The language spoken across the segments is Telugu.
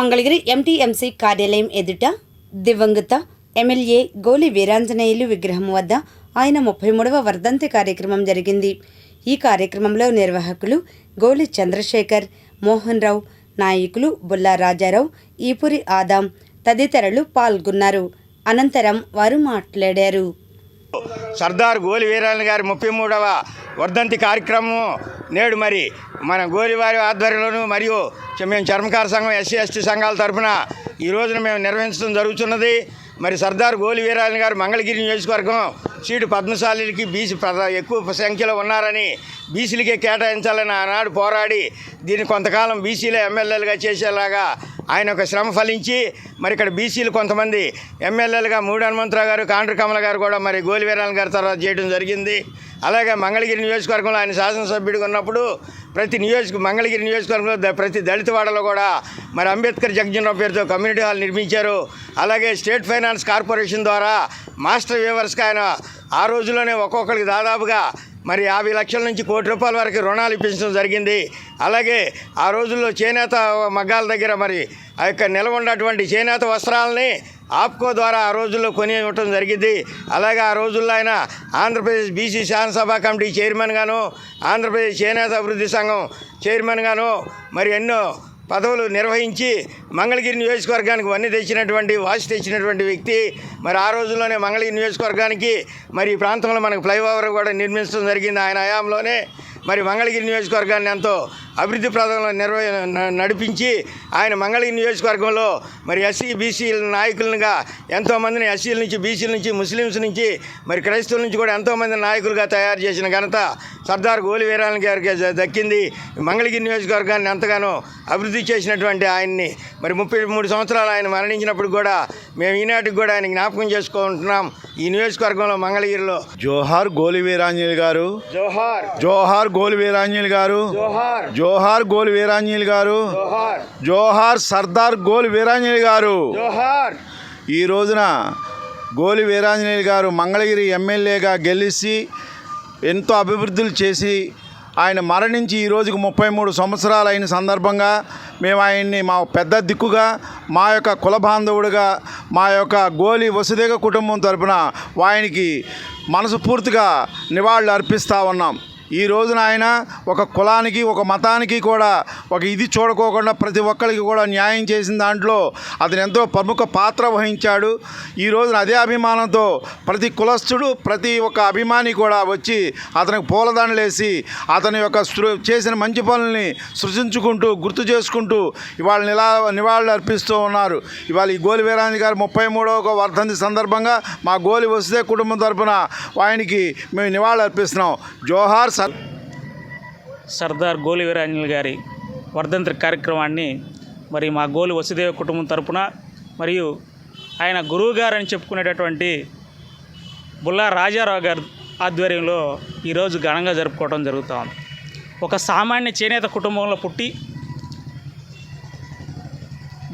మంగళగిరి ఎంటీఎంసీ కార్యాలయం ఎదుట దివంగత ఎమ్మెల్యే గోలి వీరాంజనేయులు విగ్రహం వద్ద ఆయన ముప్పై మూడవ వర్ధంతి కార్యక్రమం జరిగింది. ఈ కార్యక్రమంలో నిర్వాహకులు గోలి చంద్రశేఖర్ మోహన్ రావు నాయకులు బుల్లా రాజారావు ఈపురి ఆదాం తదితరులు పాల్గొన్నారు. అనంతరం వారు మాట్లాడారు. సర్దార్ గోలి వీరాయణ గారి ముప్పై మూడవ వర్ధంతి కార్యక్రమం నేడు మరి మన గోలివారి ఆధ్వర్యంలోను మరియు మేము చర్మకార సంఘం ఎస్సీ ఎస్టీ సంఘాల తరఫున ఈ రోజున మేము నిర్వహించడం జరుగుతున్నది. మరి సర్దార్ గోలి వీరాయణ గారు మంగళగిరి నియోజకవర్గం సీటు పద్మశాలికి బీసీ ఎక్కువ సంఖ్యలో ఉన్నారని బీసీలకే కేటాయించాలని ఆనాడు పోరాడి దీన్ని కొంతకాలం బీసీలే ఎమ్మెల్యేలుగా చేసేలాగా ఆయన ఒక శ్రమ ఫలించి మరి ఇక్కడ బీసీలు కొంతమంది ఎమ్మెల్యేలుగా మూడు హనుమంతరావు గారు కాండ్ర కమల గారు కూడా మరి గోలివీరాల గారి తర్వాత చేయడం జరిగింది. అలాగే మంగళగిరి నియోజకవర్గంలో ఆయన శాసనసభ్యుడిగా ఉన్నప్పుడు ప్రతి నియోజక మంగళగిరి నియోజకవర్గంలో ప్రతి దళిత వాడలో కూడా మరి అంబేద్కర్ జగజీవనరావు పేరుతో కమ్యూనిటీ హాల్ నిర్మించారు. అలాగే స్టేట్ ఫైనాన్స్ కార్పొరేషన్ ద్వారా మాస్టర్ వ్యూవర్స్కి ఆయన ఆ రోజుల్లోనే ఒక్కొక్కరికి దాదాపుగా మరి యాభై లక్షల నుంచి కోటి రూపాయల వరకు రుణాలు ఇప్పించడం జరిగింది. అలాగే ఆ రోజుల్లో చేనేత మగ్గాల దగ్గర మరి ఆ యొక్క నిల్వ ఉన్నటువంటి చేనేత వస్త్రాలని ఆప్కో ద్వారా ఆ రోజుల్లో కొని ఇవ్వటం జరిగింది. అలాగే ఆ రోజుల్లో ఆయన ఆంధ్రప్రదేశ్ బీసీ శాసనసభ కమిటీ చైర్మన్గాను ఆంధ్రప్రదేశ్ చేనేత అభివృద్ధి సంఘం చైర్మన్గాను మరి ఎన్నో పదవులు నిర్వహించి మంగళగిరి నియోజకవర్గానికి వన్నీ తెచ్చినటువంటి వాసి తెచ్చినటువంటి వ్యక్తి. మరి ఆ రోజుల్లోనే మంగళగిరి నియోజకవర్గానికి మరి ఈ ప్రాంతంలో మనకు ఫ్లైఓవర్ కూడా నిర్మించడం జరిగింది ఆయన హయాంలోనే. మరి మంగళగిరి నియోజకవర్గాన్ని ఎంతో అభివృద్ధి ప్రదంలో నిర్వ నడిపించి ఆయన మంగళగిరి నియోజకవర్గంలో మరి ఎస్సీ బీసీ నాయకులుగా ఎంతోమందిని ఎస్సీల నుంచి బీసీల నుంచి ముస్లిమ్స్ నుంచి మరి క్రైస్తవుల నుంచి కూడా ఎంతోమంది నాయకులుగా తయారు చేసిన ఘనత సర్దార్ గోలి వీరాయణ గారికి దక్కింది. మంగళగిరి నియోజకవర్గాన్ని ఎంతగానో అభివృద్ధి చేసినటువంటి ఆయన్ని మరి ముప్పై మూడు సంవత్సరాలు ఆయన మరణించినప్పుడు కూడా మేము ఈనాటికి కూడా ఆయన జ్ఞాపకం చేసుకుంటున్నాం ఈ నియోజకవర్గంలో మంగళగిరిలో. జోహార్ గోలి వీరాంజలి గారు. జోహార్. జోహార్ గోలి వీరాంజలి గారు. జోహార్. జోహార్ గోలి వీరాంజలి గారు. జోహార్. సర్దార్ గోలి వీరాంజలి గారు. ఈ రోజున గోలి వీరాంజనేయులు గారు మంగళగిరి ఎమ్మెల్యేగా గెలిచి ఎంతో అభివృద్ధులు చేసి ఆయన మరణించి ఈ రోజుకు ముప్పై మూడు సంవత్సరాలు అయిన సందర్భంగా మేము ఆయన్ని మా పెద్ద దిక్కుగా మా యొక్క కుల బాంధవుడిగా మా యొక్క గోలి వసుదేగ కుటుంబం తరపున ఆయనకి మనసుపూర్తిగా నివాళులు అర్పిస్తూ ఉన్నాం. ఈ రోజున ఆయన ఒక కులానికి ఒక మతానికి కూడా ఒక ఇది చూడకోకుండా ప్రతి ఒక్కరికి కూడా న్యాయం చేసిన దాంట్లో అతను ఎంతో ప్రముఖ పాత్ర వహించాడు. ఈ రోజున అదే అభిమానంతో ప్రతి కులస్థుడు ప్రతి ఒక్క అభిమాని కూడా వచ్చి అతనికి పూలదండలేసి అతని యొక్క సృ- చేసిన మంచి పనుల్ని సృజించుకుంటూ గుర్తు చేసుకుంటూ ఇవాళ నిలా నివాళులు అర్పిస్తూ ఉన్నారు. ఇవాళ ఈ గోలి వీరాంజి గారు ముప్పై మూడవ వర్ధంతి సందర్భంగా మా గోలి వస్తే కుటుంబం తరపున ఆయనకి మేము నివాళులు అర్పిస్తున్నాం. జోహార్ సార్? సర్దార్ గోలి వీరాంజలి గారి వర్ధంతి కార్యక్రమాన్ని మరి మా గోలి వసుదేవ కుటుంబం తరపున మరియు ఆయన గురువు గారు అని చెప్పుకునేటటువంటి బుల్లా రాజారావు గారి ఆధ్వర్యంలో ఈరోజు ఘనంగా జరుపుకోవడం జరుగుతూ ఉంది. ఒక సామాన్య చేనేత కుటుంబంలో పుట్టి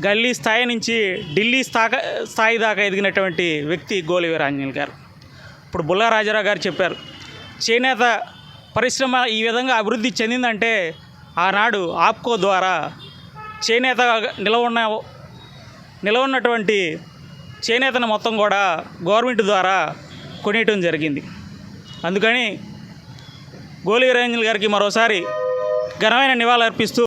గల్లీ స్థాయి నుంచి ఢిల్లీ స్థాయి స్థాయి దాకా ఎదిగినటువంటి వ్యక్తి గోలి వీరాంజనేయులు గారు. ఇప్పుడు బుల్లా రాజారావు గారు చెప్పారు చేనేత పరిశ్రమ ఈ విధంగా అభివృద్ధి చెందిందంటే ఆనాడు ఆప్కో ద్వారా చేనేత నిలవ ఉన్న ఉన్నటువంటి చేనేతను మొత్తం కూడా గవర్నమెంట్ ద్వారా కొనేయటం జరిగింది. అందుకని గోలి వీరాంజలి గారికి మరోసారి ఘనమైన నివాళులు అర్పిస్తూ